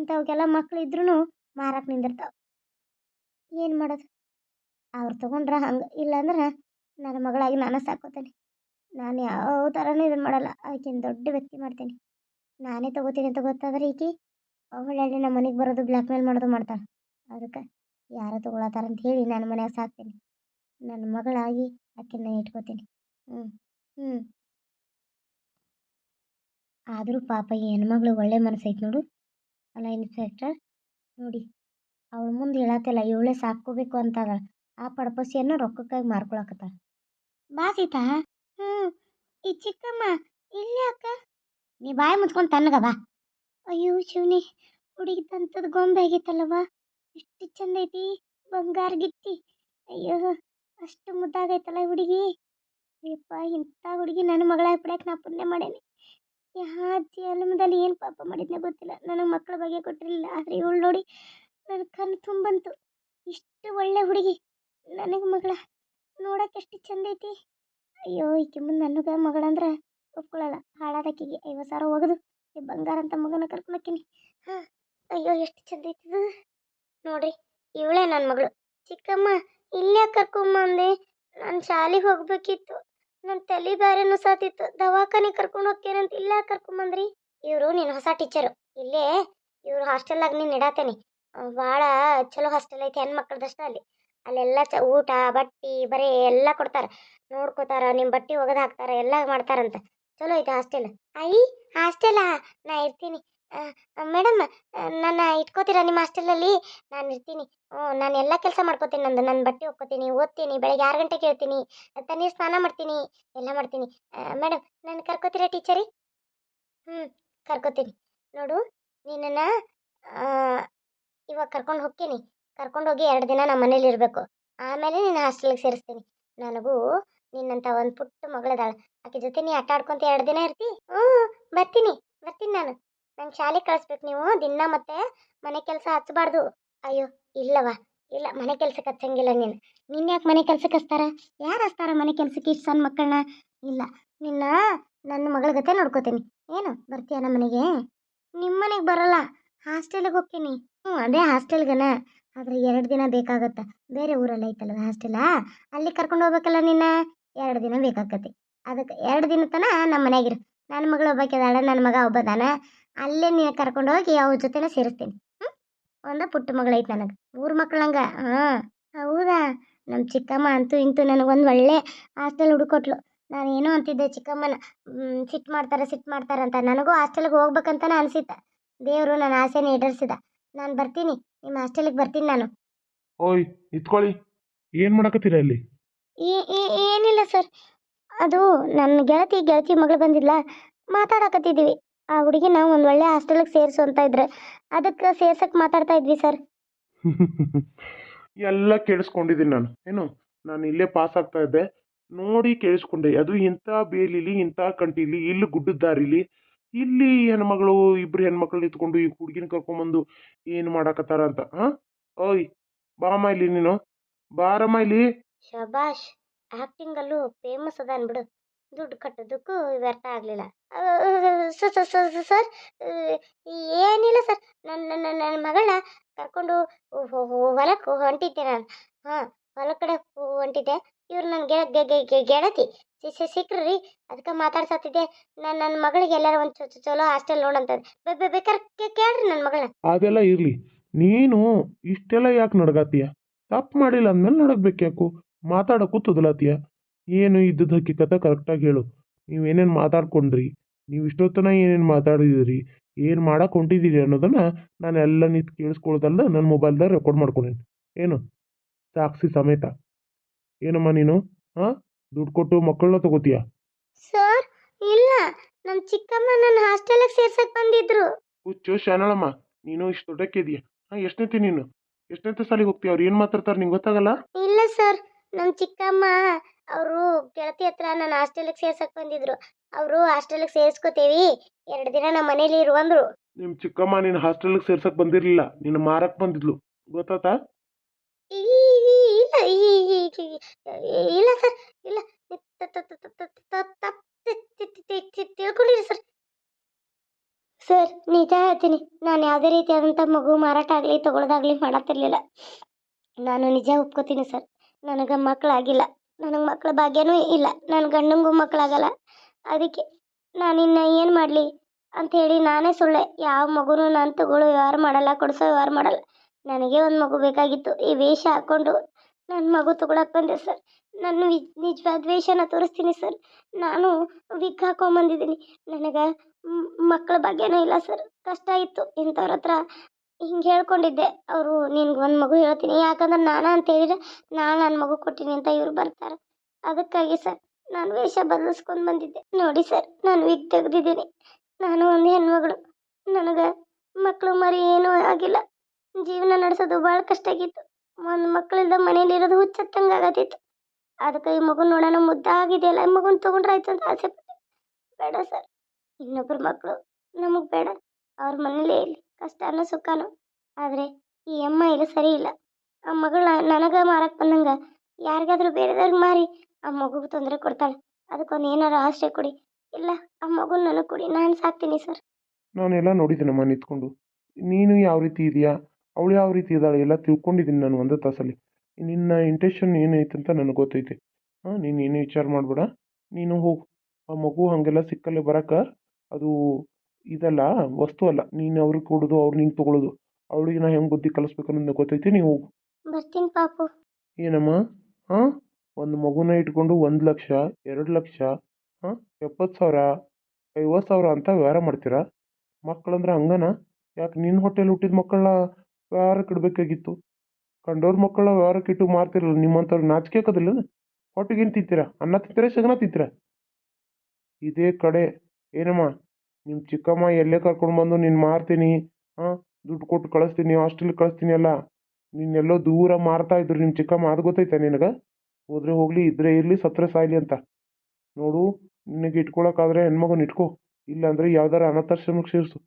ಇಂಥವಕ್ಕೆಲ್ಲ ಮಕ್ಳು ಇದ್ರೂ ಮಾರಕ್ಕೆ ನಿಂದಿರ್ತಾವೆ. ಏನು ಮಾಡೋದು? ಅವ್ರು ತೊಗೊಂಡ್ರೆ ಹಂಗೆ, ಇಲ್ಲಾಂದ್ರೆ ನನ್ನ ಮಗಳಾಗಿ ನಾನು ಸಾಕೋತೇನೆ ನಾನು ಯಾವ ಥರನೂ ಇದನ್ನು ಮಾಡಲ್ಲ, ಆಕೆನ ದೊಡ್ಡ ವ್ಯಕ್ತಿ ಮಾಡ್ತೀನಿ. ನಾನೇ ತೊಗೋತೀನಿ ಅಂತ ಗೊತ್ತಾದ್ರೆ ಈಕಿ ಅವಳಲ್ಲಿ ನಮ್ಮ ಮನೆಗೆ ಬರೋದು ಬ್ಲ್ಯಾಕ್ ಮೇಲ್ ಮಾಡೋದು ಮಾಡ್ತಾಳೆ. ಅದಕ್ಕೆ ಯಾರೋ ತೊಗೊಳತ್ತಾರ ಅಂತ ಹೇಳಿ ನನ್ನ ಮನ್ಯಾಗ ಸಾಕ್ತೀನಿ. ನನ್ನ ಮಗಳಾಗಿ ಆಕೆನ ಇಟ್ಕೋತೀನಿ. ಹ್ಞೂ ಹ್ಞೂ ಆದರೂ ಪಾಪ ಹೆಣ್ಮಗಳು ಒಳ್ಳೆ ಮನಸ್ಸೈತೆ ನೋಡು. ಅಲ್ಲ ಇನ್ಸ್ಪೆಕ್ಟರ್ ನೋಡಿ ಅವಳು ಮುಂದೆ ಹೇಳತ್ತಿಲ್ಲ ಇವಳೇ ಸಾಕೋಬೇಕು ಅಂತದ ಆ ಪಡ್ಪಸಿಯನ್ನು ರೊಕ್ಕಕ್ಕಾಗಿ ಮಾರ್ಕೊಳಕತ್ತ ಬಾ ಸೀತಾ. ಹ್ಞೂ ಈ ಚಿಕ್ಕಮ್ಮ ಇಲ್ಲಿ ಅಕ್ಕ? ನೀ ಬಾಯಿ ಮುಚ್ಕೊಂಡು ತನ್ನಗ ಬಾ. ಅಯ್ಯೋ ಶಿವನಿ ಹುಡುಗಿ ತಂತದ ಗೊಂಬೆ ಆಗಿತ್ತಲ್ಲವ ಎಷ್ಟು ಚಂದ ಐತಿ, ಬಂಗಾರ ಗಿತ್ತಿ ಅಯ್ಯೋ, ಅಷ್ಟು ಮುದ್ದಾಗೈತಲ್ಲ ಹುಡುಗಿ. ಅಯ್ಯಪ್ಪ ಇಂಥ ಹುಡುಗಿ ನನ್ನ ಮಗಳಾಗಿ ಬಿಡಕ್ಕೆ ನಾ ಪುಣ್ಯ ಮಾಡೇನಿ. ಯಾವ ಅಲಮದಲ್ಲಿ ಏನು ಪಾಪ ಮಾಡಿದ್ನೆ ಗೊತ್ತಿಲ್ಲ. ನನಗೆ ಮಕ್ಕಳ ಬಗ್ಗೆ ಕೊಟ್ಟಿರಲಿಲ್ಲ ಆದರೆ ಇವಳು ನೋಡಿ ನನ್ನ ಕಣ್ಣು ತುಂಬಂತು. ಇಷ್ಟು ಒಳ್ಳೆ ಹುಡುಗಿ. ನನಗೆ ಮಗಳ ನೋಡಕ್ಕೆ ಎಷ್ಟು ಚಂದ ಐತಿ. ಅಯ್ಯೋ, ಈಕೆ ಮುಂದೆ ನನಗೆ ಮಗಳಂದ್ರೆ ಒಪ್ಕೊಳ್ಳಲ್ಲ ಹಾಳಾದಕ್ಕಿಗೆ ಐವತ್ತು ಸಾವಿರ ಒಗೆದು ಈ ಬಂಗಾರ ಅಂತ ಮಗನ ಕರ್ಕೊಂಡೋಗ್ತೀನಿ ಹಾಂ, ಅಯ್ಯೋ, ಎಷ್ಟು ಚಂದ ಐತಿ ನೋಡ್ರಿ, ಇವಳೇ ನನ್ನ ಮಗಳು. ಚಿಕ್ಕಮ್ಮ, ಇಲ್ಲೇ ಕರ್ಕೊಂಬಂದೆ. ನಾನು ಶಾಲೆಗೆ ಹೋಗ್ಬೇಕಿತ್ತು. ನನ್ನ ತಲೆ ಬ್ಯಾರೇನು ಸಾತಿತ್ತು. ದವಾಖಾನೆ ಕರ್ಕೊಂಡು ಹೋಗ್ತೇನಂತ ಕರ್ಕೊಂಡ್ ಬಂದ್ರಿ ಇವರು ನೀನು ಹೊಸ ಟೀಚರು ಇಲ್ಲೇ ಇವ್ರು ಹಾಸ್ಟೆಲ್ದಾಗ ನೀನು ಇಡಾತೇನಿ. ಭಾಳ ಚಲೋ ಹಾಸ್ಟೆಲ್ ಐತಿ ಹೆಣ್ಮಕ್ಳದಷ್ಟ ಅಲ್ಲಿ. ಅಲ್ಲೆಲ್ಲ ಚ ಊಟ, ಬಟ್ಟೆ, ಬರೀ ಎಲ್ಲ ಕೊಡ್ತಾರೆ. ನೋಡ್ಕೊತಾರ ನಿಮ್ಮ ಬಟ್ಟೆ ಒಗೆದು ಹಾಕ್ತಾರ, ಎಲ್ಲ ಮಾಡ್ತಾರಂತ. ಚಲೋ ಐತೆ ಹಾಸ್ಟೆಲ್ ಐ ಹಾಸ್ಟೆಲಾ ನಾ ಇರ್ತೀನಿ. ಮೇಡಮ್ ನನ್ನ ಇಟ್ಕೋತೀರಾ ನಿಮ್ಮ ಹಾಸ್ಟೆಲಲ್ಲಿ? ನಾನು ಇರ್ತೀನಿ. ಹ್ಞೂ ನಾನು ಎಲ್ಲ ಕೆಲಸ ಮಾಡ್ಕೋತೀನಿ ನಂದು. ನನ್ನ ಬಟ್ಟೆ ಒಕ್ಕೋತೀನಿ, ಓದ್ತೀನಿ, ಬೆಳಗ್ಗೆ ಆರು ಗಂಟೆಗೆ ಹೇಳ್ತೀನಿ ತಣ್ಣೀರು ಸ್ನಾನ ಮಾಡ್ತೀನಿ, ಎಲ್ಲ ಮಾಡ್ತೀನಿ. ಮೇಡಮ್ ನನ್ನ ಕರ್ಕೋತೀರಾ ಟೀಚರಿ? ಹ್ಞೂ ಕರ್ಕೋತೀನಿ. ನೋಡು, ನಿನ್ನನ್ನು ಇವಾಗ ಕರ್ಕೊಂಡು ಹೋಗ್ತೀನಿ. ಕರ್ಕೊಂಡು ಹೋಗಿ ಎರಡು ದಿನ ನಮ್ಮ ಮನೇಲಿ ಇರಬೇಕು. ಆಮೇಲೆ ನಿನ್ನ ಹಾಸ್ಟೆಲ್ಗೆ ಸೇರಿಸ್ತೀನಿ. ನನಗೂ ನಿನ್ನಂಥ ಒಂದು ಪುಟ್ಟ ಮಗಳದಾಳ. ಆಕೆ ಜೊತೆ ನೀ ಆಟ ಆಡ್ಕೊಂತ ಎರಡು ದಿನ ಇರ್ತಿ? ಹ್ಞೂ ಬರ್ತೀನಿ. ಬರ್ತೀನಿ ನಾನು. ನಂಗೆ ಶಾಲೆಗೆ ಕಳಿಸ್ಬೇಕು ನೀವು, ದಿನ ಮತ್ತೆ ಮನೆ ಕೆಲಸ ಹಚ್ಚಬಾರ್ದು ಅಯ್ಯೋ ಇಲ್ಲವ ಇಲ್ಲ, ಮನೆ ಕೆಲ್ಸಕ್ಕೆ ಹಚ್ಚಂಗಿಲ್ಲ ನೀನು. ನಿನ್ನ ಯಾಕೆ ಮನೆ ಕೆಲ್ಸಕ್ಕೆ ಹಚ್ತಾರ? ಯಾರು ಹಚ್ತಾರ ಮನೆ ಕೆಲಸಕ್ಕೆ ಇಷ್ಟು ಸಣ್ಣ ಮಕ್ಕಳನ್ನ ಇಲ್ಲ, ನಿನ್ನ ನನ್ನ ಮಗಳ ಗತೆ ನೋಡ್ಕೋತೀನಿ. ಏನು, ಬರ್ತೀಯ ನಮ್ಮ ಮನೆಗೆ? ನಿಮ್ಮ ಮನೆಗೆ ಬರಲ್ಲ, ಹಾಸ್ಟೆಲಿಗೆ ಹೋಗ್ತೀನಿ. ಹ್ಞೂ, ಅದೇ ಹಾಸ್ಟೆಲ್ಗನ. ಆದರೆ ಎರಡು ದಿನ ಬೇಕಾಗತ್ತೆ. ಬೇರೆ ಊರಲ್ಲಿ ಐತಲ್ಲ ಹಾಸ್ಟೆಲಾ? ಅಲ್ಲಿ ಕರ್ಕೊಂಡು ಹೋಗ್ಬೇಕಲ್ಲ ನಿನ್ನ? ಎರಡು ದಿನ ಬೇಕಾಗತ್ತೆ. ಅದಕ್ಕೆ ಎರಡು ದಿನ ತನ ನಮ್ಮ ಮನೆಯಾಗಿರು ನನ್ನ ಮಗಳು ಒಬ್ಬಾಕಿ ಅದಾಳ ನನ್ನ ಮಗ ಒಬ್ಬದಾನ ಅಲ್ಲೇ ನೀನು ಕರ್ಕೊಂಡು ಹೋಗಿ ಅವ್ರ ಜೊತೆನ ಸೇರಿಸ್ತೀನಿ. ಹ್ಞೂ ಒಂದು ಪುಟ್ಟ ಮಗಳೈತೆ ನನಗೆ. ಮೂರು ಹಂಗೆ. ಹಾಂ ಹೌದಾ? ನಮ್ಮ ಚಿಕ್ಕಮ್ಮ ಅಂತೂ ಇಂತೂ ನನಗೊಂದು ಒಳ್ಳೆ ಹಾಸ್ಟೆಲ್ ಹುಡುಕೊಟ್ಲು. ನಾನು ಏನೋ ಅಂತಿದ್ದೆ ಚಿಕ್ಕಮ್ಮನ. ಸಿಟ್ ಮಾಡ್ತಾರೆ ಸಿಟ್ಟು ಮಾಡ್ತಾರೆ ಅಂತ. ನನಗೂ ಹಾಸ್ಟೆಲ್ಗೆ ಹೋಗ್ಬೇಕಂತನೇ ಅನಿಸಿತ್ತ ದೇವರು ನನ್ನ ಆಸೆನ ಈಡೇರಿಸಿದ. ನಾನು ಬರ್ತೀನಿ. ನಿಮ್ಮ ಹಾಸ್ಟೆಲಿಗೆ ಬರ್ತೀನಿ ನಾನು. ಓಯ್ ಇತ್ಕೊಳ್ಳಿ ಏನು ಮಾಡಕತ್ತೀರ ಇಲ್ಲಿ? ಏನಿಲ್ಲ ಸರ್. ಅದು ನನ್ನ ಗೆಳತಿ ಗೆಳತಿ ಮಗಳು ಬಂದಿಲ್ಲ ಮಾತಾಡಕತ್ತಿದ್ದೀವಿ. ಆ ಹುಡುಗಿನ ಒಂದು ಒಳ್ಳೆ ಹಾಸ್ಟೆಲಿಗೆ ಸೇರಿಸು ಅಂತ ಇದ್ರೆ ಅದಕ್ಕೆ ಸೇರ್ಸಕ್ಕೆ ಮಾತಾಡ್ತಾ ಇದ್ವಿ ಸರ್. ಎಲ್ಲ ಕೇಳಿಸ್ಕೊಂಡಿದ್ದೀನಿ ನಾನು. ಏನು? ನಾನು ಇಲ್ಲೇ ಪಾಸ್ ಆಗ್ತಾ ಇದ್ದೆ. ನೋಡಿ ಕೇಳಿಸ್ಕೊಂಡೆ. ಅದು ಇಂಥ ಬೇಲಿಲಿ ಇಂಥ ಕಂಟಿಲಿ ಇಲ್ಲಿ ಗುಡ್ಡದ ದಾರಿಲಿ ಇಲ್ಲಿ ಹೆಣ್ಮಗಳು ಇಬ್ರು ಹೆಣ್ಮಕ್ಳು ನಿಂತ್ಕೊಂಡು ಈ ಹುಡುಗಿನ ಕರ್ಕೊಂಬಂದು ಏನು ಮಾಡಕತ್ತಾರ ಅಂತ. ಹಾಂ ಓಯ್ ಬಾರಮ್ಮ ಇಲ್ಲಿ ನೀನು. ಬಾರಮ್ಮ ಇಲ್ಲಿ. ಶಬಾಷ್ ಆ್ಯಕ್ಟಿಂಗಲ್ಲೂ ಫೇಮಸ್ ಅದ ಅನ್ಬಿಡು ದುಡ್ಡು ಕಟ್ಟೋದಕ್ಕೂ ವ್ಯರ್ಥ ಆಗಲಿಲ್ಲ. ಸರ್ ಏನಿಲ್ಲ ಸರ್. ನನ್ನ ನನ್ನ ಮಗಳನ್ನ ಕರ್ಕೊಂಡು ಹೊಲಕ್ಕೆ ಹೊಂಟಿದ್ದೆ ನಾನು. ಹಾಂ ಹೊಲ ಕಡೆ ಹೊಂಟಿದ್ದೆ. ಇವ್ರು ನನ್ನ ಗೆಳತಿ. ಸಿ- ಸಿ- ಸಿಕ್ರು ರೀ. ಅದಕ್ಕೆ ಮಾತಾಡ್ಸತ್ತಿದ್ದೆ. ನನ್ನ ನನ್ನ ಮಗಳಿಗೆ ಎಲ್ಲಾರ ಒಂದು ಚಲೋ ಹಾಸ್ಟೆಲ್ ನೋಡಂತದ್ದು ಬೇಕಾದ್ರೆ ಕೇಳ್ರಿ ನನ್ನ ಮಗಳ ಅದೆಲ್ಲ ಇರಲಿ. ನೀನು ಇಷ್ಟೆಲ್ಲ ಯಾಕೆ ನಡ್ಗಾತೀಯ ತಪ್ಪು ಮಾಡಿಲ್ಲ ಅಂದ್ಮೇಲೆ ನಡಗ್ಬೇಕು ಯಾಕು? ಮಾತಾಡೋಕ್ಕೂ ತುದಲಾತೀಯ ಏನು ಇದ್ದದ್ದು ಹಕ್ಕಿಕತೆ ಕರೆಕ್ಟಾಗಿ ಹೇಳು. ನೀವೇನೇನು ಮಾತಾಡ್ಕೊಂಡ್ರಿ ನೀವು ಇಷ್ಟೊತ್ತನ ಏನೇನು ಮಾತಾಡಿದಿರಿ ಏನು ಮಾಡಕ್ಕೆ ಹೊಂಟಿದ್ದೀರಿ ಅನ್ನೋದನ್ನು ನಾನು ಎಲ್ಲ ನಿಂತು ಕೇಳಿಸ್ಕೊಳ್ದಲ್ದ ನನ್ನ ಮೊಬೈಲ್ದಾಗ ರೆಕಾರ್ಡ್ ಮಾಡ್ಕೊಂಡೇನೆ. ಏನು? ಸಾಕ್ಷಿ ಸಮೇತ. ಏನಮ್ಮ ನೀನು? ಹಾಂ ದುಡ್ಡು ಕೊಟ್ಟು ಮಕ್ಕಳನ್ನ ತಗೋತೀಯ? ಸರ್ ಇಲ್ಲ. ನಮ್ಮ ಚಿಕ್ಕಮ್ಮ ನನ್ನ ಹಾಸ್ಟೆಲಿಗೆ ಸೇರ್ಸಕ್ಕೆ ಬಂದಿದ್ರು. ಹುಚ್ಚು ಶಾನಳಮ್ಮ ನೀನು ಇಷ್ಟು ದೊಡ್ಡಕ್ಕಿದೀಯ. ಹಾಂ ಎಷ್ಟನೇತಿ ನೀನು? ಎಷ್ಟನೇತೆ ಸಾಲಿಗೆ ಹೋಗ್ತೀಯ ಅವ್ರು? ಏನು ಮಾತಾಡ್ತಾರೆ ನಿಂಗೆ ಗೊತ್ತಾಗಲ್ಲ? ಇಲ್ಲ ಸರ್. ನಮ್ಮ ಚಿಕ್ಕಮ್ಮ ಅವರು ಗೆಳತಿ ಹತ್ರ ನನ್ನ ಹಾಸ್ಟೆಲಿಗೆ ಸೇರ್ಸಕ್ಕೆ ಬಂದಿದ್ರು. ಅವರು ಹಾಸ್ಟೆಲಿಗೆ ಸೇರ್ಸ್ಕೊತೀವಿ. ಎರಡು ದಿನ ನಮ್ಮ ಮನೇಲಿ ಇರು ಅಂದ್ರು. ನಿಮ್ಮ ಚಿಕ್ಕಮ್ಮ ನಿನ್ನ ಹಾಸ್ಟೆಲ್ಗೆ ಸೇರ್ಸಕ್ ಬಂದಿರಲಿಲ್ಲ. ನಿನ್ನ ಮಾರಕ್ ಬಂದಿದ್ಲು. ಗೊತ್ತಾತ ಈ- ಇಲ್ಲ ಈ- ಈ- ಈ- ಇಲ್ಲ ಸರ್. ಇಲ್ಲ. ತ- ತ- ತ- ತ- ತ- ತ- ತಪ್ಪು ತಿ- ತಿ- ತಿ- ತಿ- ತಿಳ್ಕೊಂಡಿರಿ ಸರ್. ಸರ್ ನಿಜ ಹೇಳ್ತೀನಿ. ನಾನು ಯಾವುದೇ ರೀತಿಯಾದಂಥ ಮಗು ಮಾರಾಟ ಆಗಲಿ ತಗೊಳ್ಳೋದಾಗಲಿ ಮಾಡತ್ತಿರ್ಲಿಲ್ಲ. ನಾನು ನಿಜ ಒಪ್ಕೋತೀನಿ ಸರ್. ನನಗೆ ಮಕ್ಕಳಾಗಿಲ್ಲ ನನಗೆ ಮಕ್ಕಳ ಭಾಗ್ಯನೂ ಇಲ್ಲ ನನ್ನ ಗಂಡಂಗೂ ಮಕ್ಕಳಾಗಲ್ಲ ಅದಕ್ಕೆ ನಾನಿನ್ನು ಏನು ಮಾಡಲಿ ಹೇಳಿ ನಾನೇ ಸುಳ್ಳೆ. ಯಾವ ಮಗುನೂ ನಾನು ತಗೊಳ್ಳೋ ವ್ಯವಹಾರ ಮಾಡಲ್ಲ, ಕೊಡಿಸೋ ವ್ಯವಹಾರ ಮಾಡಲ್ಲ. ನನಗೆ ಒಂದು ಮಗು ಬೇಕಾಗಿತ್ತು. ಈ ವೇಷ ಹಾಕೊಂಡು ನನ್ನ ಮಗು ತಗೊಳಕ್ಕೆ ಬಂದೆ ಸರ್. ನನ್ನ ವಿ, ನಿಜವಾದ ವೇಷನ ತೋರಿಸ್ತೀನಿ ಸರ್. ನಾನು ವಿಗ್ ಹಾಕೊಂಬಂದಿದ್ದೀನಿ. ನನಗೆ ಮಕ್ಕಳ ಬಗ್ಗೆನೂ ಇಲ್ಲ ಸರ್. ಕಷ್ಟ ಇತ್ತು. ಇಂಥವ್ರ ಹತ್ರ ಹಿಂಗೆ ಹೇಳ್ಕೊಂಡಿದ್ದೆ. ಅವರು, ನಿನ್ಗೆ ಒಂದು ಮಗು ಹೇಳ್ತೀನಿ. ಯಾಕಂದ್ರೆ ನಾನು ಅಂತ ಹೇಳಿದ್ರೆ ನಾನು ನನ್ನ ಮಗು ಕೊಟ್ಟಿನಿ ಅಂತ ಇವ್ರು ಬರ್ತಾರೆ. ಅದಕ್ಕಾಗಿ ಸರ್, ನಾನು ವೇಷ ಬದಲಿಸ್ಕೊಂಡು ಬಂದಿದ್ದೆ. ನೋಡಿ ಸರ್, ನಾನು ವಿಗ್ ತೆಗೆದಿದ್ದೀನಿ. ನಾನು ಒಂದು ಹೆಣ್ಮಗಳು. ನನಗೆ ಮಕ್ಕಳು ಮರಿ ಏನೂ ಆಗಿಲ್ಲ. ಜೀವನ ನಡೆಸೋದು ಭಾಳ ಕಷ್ಟ ಆಗಿತ್ತು. ಒಂದು ಮಕ್ಕಳಿಂದ ಮನೇಲಿರೋದು ಹುಚ್ಚತ್ತಂಗೆ ಆಗತ್ತಿತ್ತು. ಅದಕ್ಕೆ ಈ ಮಗು ನೋಡೋಣ ಮುದ್ದಾಗಿದೆಯಲ್ಲ ಈ ಮಗುನ ತೊಗೊಂಡ್ರಾಯ್ತು ಅಂತ ಆಸೆ ಪಟ್ಟೆ. ಬೇಡ ಸರ್. ಇನ್ನೊಬ್ರು ಮಕ್ಕಳು ನಮಗೆ ಬೇಡ. ಅವ್ರ ಮನೇಲೇ ಇರಲಿ. ಕಷ್ಟನೋ ಸುಖನೋ. ಆದರೆ ಈ ಅಮ್ಮ ಇಲ್ಲಿ ಸರಿ ಇಲ್ಲ. ಆ ಮಗಳ ನನಗೆ ಮಾರಕ್ಕೆ ಬಂದಂಗೆ ಯಾರಿಗಾದ್ರೂ ಬೇರೆದವ್ರಿಗೆ ಮಾರಿ ಆ ಮಗುಗೆ ತೊಂದರೆ ಕೊಡ್ತಾಳೆ. ಅದಕ್ಕೊಂದು ಏನಾರು ಆಶ್ರಯ ಕೊಡಿ. ಇಲ್ಲ, ಆ ಮಗುನ ನನಗೆ ಕೊಡಿ. ನಾನು ಸಾಕ್ತೀನಿ ಸರ್. ನಾನೆಲ್ಲ ನೋಡಿದ್ದೀನಮ್ಮ ನಿಂತ್ಕೊಂಡು. ನೀನು ಯಾವ ರೀತಿ ಇದೆಯಾ? ಅವಳು ಯಾವ ರೀತಿ ಇದ್ದಾಳೆ? ಎಲ್ಲ ತಿಳ್ಕೊಂಡಿದ್ದೀನಿ ನಾನು ಒಂದು ತಾಸಲ್ಲಿ. ನಿನ್ನ ಇಂಟೆನ್ಷನ್ ಏನೈತೆ ಅಂತ ನನಗೆ ಗೊತ್ತೈತೆ. ಹಾಂ, ನೀನು ಏನು ವಿಚಾರ ಮಾಡಬೇಡ. ನೀನು ಹೋಗು. ಆ ಮಗು ಹಾಗೆಲ್ಲ ಸಿಕ್ಕಲ್ಲೇ ಬರೋಕೆ. ಅದು ಇದಲ್ಲ ವಸ್ತು ಅಲ್ಲ. ನೀನು ಅವ್ರಿಗೆ ಕೊಡೋದು ಅವ್ರು ನಿಂಗೆ ತಗೊಳ್ಳೋದು ಅವಳಿಗೆ ನಾ ಹೆಂಗೆ ಬುದ್ಧಿ ಕಲಿಸ್ಬೇಕು ಅನ್ನೋದು ಗೊತ್ತೈತಿ ನೀವು? ಹೋಗು ಬರ್ತೀನಿ ಪಾಪು. ಏನಮ್ಮ? ಹಾಂ? ಒಂದು ಮಗುನ ಇಟ್ಕೊಂಡು ಒಂದು ಲಕ್ಷ ಎರಡು ಲಕ್ಷ ಹಾಂ? ಎಪ್ಪತ್ತು ಸಾವಿರ ಐವತ್ತು ಸಾವಿರ ಅಂತ ವ್ಯವಹಾರ ಮಾಡ್ತೀರಾ? ಮಕ್ಕಳಂದ್ರೆ ಹಂಗನ? ಯಾಕೆ ನಿನ್ನ ಹೋಟೆಲ್ ಹುಟ್ಟಿದ ಮಕ್ಕಳನ್ನ ವ್ಯವಹಾರಕ್ಕೆ ಇಡಬೇಕಾಗಿತ್ತು? ಕಂಡೋರ್ ಮಕ್ಕಳ ವ್ಯವಹಾರಕ್ಕೆ ಇಟ್ಟು ಮಾರ್ತಿರಲ್ಲ ನಿಮ್ಮಂಥವ್ರು ನಾಚಿಕೆ ಹಾಕೋದಿಲ್ಲ ಹೊಟ್ಟೆಗೇನು ತಿಂತೀರಾ? ಅನ್ನ ತಿಂತೀರಾ ಸಗಣ ತಿಂತೀರಾ? ಇದೇ ಕಡೆ. ಏನಮ್ಮ? ನಿಮ್ಮ ಚಿಕ್ಕಮ್ಮ ಎಲ್ಲೇ ಕರ್ಕೊಂಡು ಬಂದು ನೀನು ಮಾರ್ತೀನಿ ಹಾಂ ದುಡ್ಡು ಕೊಟ್ಟು ಕಳಿಸ್ತೀನಿ ಹಾಸ್ಟೆಲ್ಗೆ ಕಳಿಸ್ತೀನಿ ಅಲ್ಲ ನೀನೆಲ್ಲೋ ದೂರ ಮಾರ್ತಾ ಇದ್ರು ನಿಮ್ಮ ಚಿಕ್ಕಮ್ಮ, ಅದು ಗೊತ್ತೈತೆ ನಿನಗೆ? ಹೋದ್ರೆ ಹೋಗಲಿ, ಇದ್ರೆ ಇರಲಿ, ಸತ್ರ ಸಾಯ್ಲಿ ಅಂತ. ನೋಡು, ನಿನಗೆ ಇಟ್ಕೊಳಕ್ಕಾದ್ರೆ ಹೆಣ್ಮಗನ ಇಟ್ಕೋ, ಇಲ್ಲಾಂದ್ರೆ ಯಾವ್ದಾರು ಅನಾಥಾಶ್ರಮಕ್ಕೆ ಸೇರಿಸು.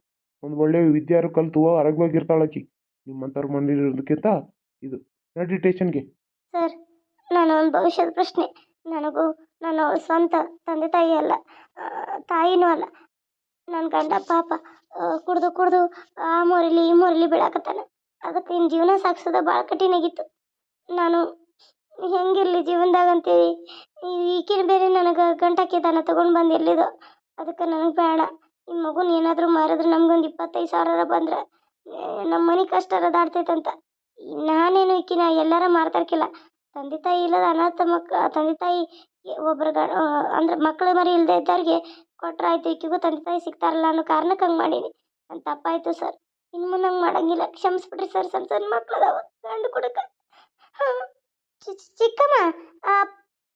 ಒಂದು ಒಳ್ಳೆ ವಿದ್ಯಾರು ಕಲಿತು ಆರೋಗ್ಯವಾಗಿರ್ತಾಳಕಿ ನಿಮ್ಮಂಥವ್ರ ಮನೇಲಿರೋದಕ್ಕಿಂತ ಇದು ನಡಿ ಟೇಷನ್ಗೆ ಸರ್, ನಾನು ಒಂದು ಭವಿಷ್ಯದ ಪ್ರಶ್ನೆ. ನನಗೂ ನಾನು ಸ್ವಂತ ತಂದೆ ತಾಯಿ ಅಲ್ಲ ತಾಯಿನೂ ಅಲ್ಲ ನನ್ನ ಗಂಡ ಪಾಪ ಕುಡ್ದು ಕುಡ್ದು, ಆ, ಮೊರಿಲಿ ಈ ಮೊರಿಲಿ ಬೀಳಾಕತ್ತಾನ. ಅದಕ್ಕೆ ಇನ್ನು ಜೀವನ ಸಾಗಿಸೋದ ಭಾಳ ಕಠಿಣ ಆಗಿತ್ತು ನಾನು ಹೆಂಗಿರಲಿ ಜೀವನದಾಗ ಅಂತೇಳಿ ಈಕಿನ ಬೇರೆ ನನಗೆ ಗಂಟಾಕಿದಾನ ತೊಗೊಂಡು ಬಂದು ಅದಕ್ಕೆ ನನಗೆ ಬೇಡ. ಈ ಮಗುನ ಏನಾದರೂ ಮಾರಿದ್ರೆ ನಮ್ಗೊಂದು ಇಪ್ಪತ್ತೈದು ಸಾವಿರ ಬಂದ್ರೆ ನಮ್ಮ ಮನೆ ಕಷ್ಟ ದಾಟ್ತೈತಂತ. ನಾನೇನು ಈಕಿನ ಎಲ್ಲಾರ ಮಾರ್ತಾರ್ಕಿಲ್ಲ. ತಂದೆ ತಾಯಿ ಇಲ್ಲದ ಅನಾಥ ಮಕ್, ತಂದೆ ತಾಯಿ ಒಬ್ಬರ ಗ ಅಂದ್ರೆ ಮಕ್ಕಳು ಮರಿ ಇಲ್ಲದೆ ಇದ್ದವ್ರಿಗೆ ಕೊಟ್ರೆ ಆಯ್ತು, ಈಕಿಗೂ ತಂದೆ ತಾಯಿ ಸಿಗ್ತಾರಲ್ಲ ಅನ್ನೋ ಕಾರಣಕ್ಕೆ ಹಂಗೆ ಮಾಡೀನಿ. ನನ್ನ ತಪ್ಪಾಯ್ತು ಸರ್. ಇನ್ನು ಮುಂದೆ ಹಂಗೆ ಮಾಡಂಗಿಲ್ಲ. ಕ್ಷಮಿಸ್ಬಿಡ್ರಿ ಸರ್ ಸಣ್ಣ ಸಣ್ಣ ಮಕ್ಳು ಅದಾವ ಗಂಡು ಕುಡಕ. ಚಿಕ್ಕಮ್ಮ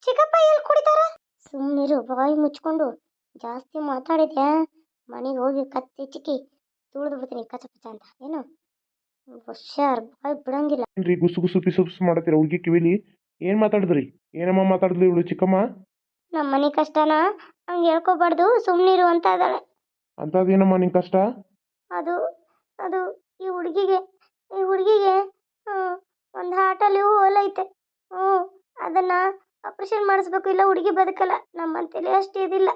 ಚಿಕ್ಕಪ್ಪ ಎಲ್ಲಿ ಕುಡಿತಾರ? ಸುಮ್ಮನಿರು ಬಾಯಿ ಮುಚ್ಕೊಂಡು ಜಾಸ್ತಿ ಮಾತಾಡಿದ್ಯಾ? ಮನೆಗೆ ಹೋಗಿ ಕತ್ತಿ ಚಿಕ್ಕಿ ತುಳಿದು ಬಿಡ್ತೀನಿ, ಕಚ ಪಚ ಅಂತ. ಏನು? ಹುಷಾರ್, ಬಾಯಿ ಬಿಡಂಗಿಲ್ಲ. ಏನ್ರಿ ಗುಸು ಗುಸು ಪಿಸು ಪಿಸು ಹುಡುಗಿ ಕಿವಿಲಿ? ಏನು ಮಾತಾಡಿದ್ರಿ? ಏನಮ್ಮ ಮಾತಾಡಿದ್ಲು ಇವಳು ಚಿಕ್ಕಮ್ಮ? ನಮ್ಮ ಮನೆ ಕಷ್ಟನ ಹಂಗೆ ಹೇಳ್ಕೊಬಾರ್ದು ಸುಮ್ಮನಿರು ಅಂತ ಇದ್ದಾಳೆ. ಅಂಥದ್ದೇನಮ್ಮ ನಿನ್ನ ಕಷ್ಟ? ಅದು ಅದು ಈ ಹುಡುಗಿಗೆ ಈ ಹುಡುಗಿಗೆ ಒಂದು ಹಾರ್ಟಲ್ಲಿ ಹೋಲೈತೆ ಹ್ಮ್ ಅದನ್ನ ಆಪರೇಷನ್ ಮಾಡಿಸ್ಬೇಕು. ಇಲ್ಲ ಹುಡುಗಿ ಬದುಕಲ್ಲ ನಮ್ಮಂತೇಳಿ ಅಷ್ಟು ಇದಿಲ್ಲ.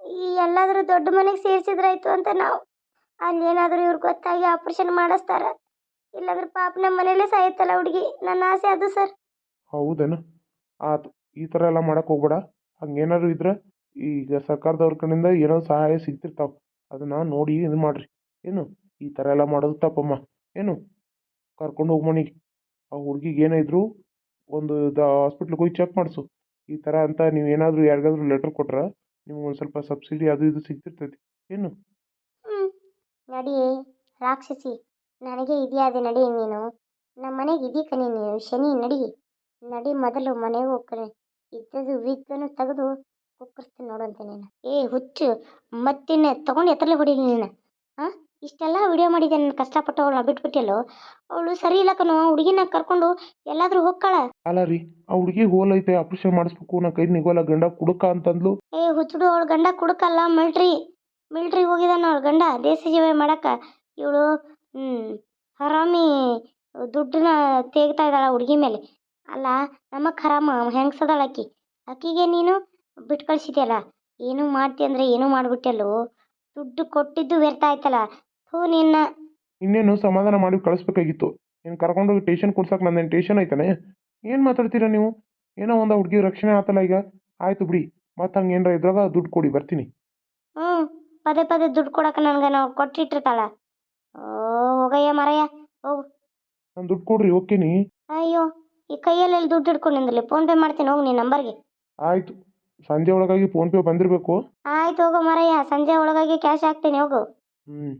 ಈ ಎಲ್ಲಾದರೂ ದೊಡ್ಡ ಮನೆಗೆ ಸೇರಿಸಿದ್ರಾಯ್ತು ಅಂತ ನಾವು. ಅಲ್ಲಿ ಏನಾದರೂ ಇವ್ರಿಗೆ ಗೊತ್ತಾಗಿ ಆಪ್ರೇಷನ್ ಮಾಡಿಸ್ತಾರ. ಇಲ್ಲಾಂದ್ರೆ ಪಾಪ ನಮ್ಮ ಮನೇಲೆ ಸಾಯುತ್ತಲ್ಲ ಹುಡುಗಿ. ನನ್ನ ಆಸೆ ಅದು ಸರ್. ಹೌದೇನ? ಆತು, ಈ ಥರ ಎಲ್ಲ ಮಾಡಕ್ಕೆ ಹೋಗ್ಬೇಡ. ಹಂಗೇನಾದ್ರು ಇದ್ರೆ ಈಗ ಸರ್ಕಾರದವ್ರ ಕಡೆಯಿಂದ ಏನೋ ಸಹಾಯ ಸಿಗ್ತಿರ್ತಾವೆ. ಅದನ್ನು ನೋಡಿ ಇದು ಮಾಡಿರಿ. ಏನು? ಈ ಥರ ಎಲ್ಲ ಮಾಡೋದು ತಪ್ಪಮ್ಮ. ಏನು? ಕರ್ಕೊಂಡು ಹೋಗಿ ಮನೆಗೆ. ಆ ಹುಡುಗಿಗೆ ಏನೇ ಇದ್ರು ಒಂದು ದ ಹಾಸ್ಪಿಟ್ಲಿಗೆ ಹೋಗಿ ಚೆಕ್ ಮಾಡಿಸು. ಈ ಥರ ಅಂತ ನೀವು ಏನಾದರೂ ಯಾರಿಗಾದ್ರೂ ಲೆಟ್ರ್ ಕೊಟ್ರೆ ನಿಮ್ಗೆ ಒಂದು ಸ್ವಲ್ಪ ಸಬ್ಸಿಡಿ ಅದು ಇದು ಸಿಗ್ತಿರ್ತೈತಿ. ಏನು? ನಡಿ. ರಾಕ್ಷಸಿ, ನನಗೆ ಇದೆಯಾದ ನಡಿ ನೀನು. ನಮ್ಮ ಮನೆಗೆ ಇದೀಕ ನೀನು, ಶನಿ ನಡಿ. ನಡಿ ಮೊದಲು ಮನೆಗೆ ಹೋಗ್ಕನೆ ಇದ್ದದ್ದು ವಿಗ್ಗನ್ನು ತೆಗೆದು ಕುಕ್ಕರ್ಸ್ತೀನಿ ಅಂತ ನೀನು. ಏ ಹುಚ್ಚು ಮತ್ತಿನ್ನ ತೊಗೊಂಡು ಎತ್ತಲೇ ಹೊಡೀಲಿ ನೀನು. ಹಾಂ? ಇಷ್ಟೆಲ್ಲ ವಿಡಿಯೋ ಮಾಡಿದ್ದೆ ನನ್ನ ಕಷ್ಟಪಟ್ಟು ಅವಳನ್ನ ಬಿಟ್ಬಿಟ್ಟಿಲ್ಲೋ ಅವಳು ಸರಿ ಇಲ್ಲ ಕಣೋ ಹುಡುಗಿನ ಕರ್ಕೊಂಡು ಎಲ್ಲಾದರೂ ಹೋಗ್ಕಳ. ಅಲ್ಲ ರೀ ಆ ಹುಡುಗಿ ಹೋಲ್ ಐತೆ ಆಪರೇಷನ್ ಮಾಡಿಸ್ಬೇಕು ನಾ ಕೈ ನಿಗೋಲ್ಲ ಗಂಡ ಕುಡುಕ ಅಂತಂದ್ಲು. ಏ ಹುಚ್ಚುಡು ಅವಳ ಗಂಡ ಕುಡುಕಲ್ಲ ಮಿಲ್ಟ್ರಿ ಮಿಲ್ಟ್ರಿಗೆ ಹೋಗಿದಾನ ಅವಳ ಗಂಡ ದೇಶ ಜೀವ ಮಾಡಕ್ಕೆ ಇವಳು ಹ್ಞೂ ಹರಾಮಿ ದುಡ್ಡನ್ನ ತೆಗಿತಾ ಇದ್ದಾಳ ಹುಡುಗಿ ಮೇಲೆ. ಅಲ್ಲ ನಮಗೆ ಹರಾಮ ಹೆಂಗ್ಸದಾಳ ಆಕಿ? ಆಕಿಗೆ ನೀನು ಬಿಟ್ಟು ಕಳಿಸಿದ್ಯಲ್ಲ ಏನು ಮಾಡ್ತಿ ಅಂದರೆ ಏನು ಮಾಡಿಬಿಟ್ಟಲ್ಲೋ? ದುಡ್ಡು ಕೊಟ್ಟಿದ್ದು ವ್ಯರ್ಥ ಆಯ್ತಲ್ಲ ಹೂ ನಿನ್ನ. ಇನ್ನೇನು ಸಮಾಧಾನ ಮಾಡಿ ಕಳಿಸ್ಬೇಕಾಗಿತ್ತು. ನೀನು ಕರ್ಕೊಂಡೋಗಿ ಟೇಷನ್ ಕೊಡ್ಸಕ್ಕೆ ನನ್ನ ಟೇಷನ್ ಐತಾನೆ? ಏನು ಮಾತಾಡ್ತೀರಾ ನೀವು? ಏನೋ ಒಂದು ಹುಡುಗಿ ರಕ್ಷಣೆ ಆತಲ್ಲ ಈಗ. ಆಯಿತು ಬಿಡಿ ಮತ್ತೆ ಹಂಗೆ ಏನಾರ ಇದ್ರಾಗ ದುಡ್ಡು ಕೊಡಿ ಬರ್ತೀನಿ. ಹ್ಞೂ ಪದೇ ಪದೇ ದುಡ್ಡು ಕೊಡಕ್ಕೆ ನನಗೆ ನಾವು ಕೊಟ್ಟಿಟ್ಟಿರ್ತಾಳ. ಓ ಹೋಗಯ್ಯ ಮರಯ್ಯ ಹೋಗು. ನಾನು ದುಡ್ಡು ಕೊಡ್ರಿ ಓಕೆನಿ ಅಯ್ಯೋ ಈ ಕೈಯಲ್ಲಿ ದುಡ್ಡು ಹಿಡ್ಕೊಂಡು ಫೋನ್ ಪೇ ಮಾಡ್ತೀನಿ ಹೋಗು ನಿನ್ನ ನಂಬರ್ಗೆ ಆಯ್ತು. ಸಂಜೆ ಒಳಗಾಗಿ ಫೋನ್ ಪೇ ಬಂದಿರಬೇಕು? ಆಯ್ತು ಹೋಗೋ ಮರಯ್ಯ. ಸಂಜೆ ಒಳಗಾಗಿ ಕ್ಯಾಶ್ ಹಾಕ್ತೀನಿ ಹೋಗು. ಹ್ಞೂ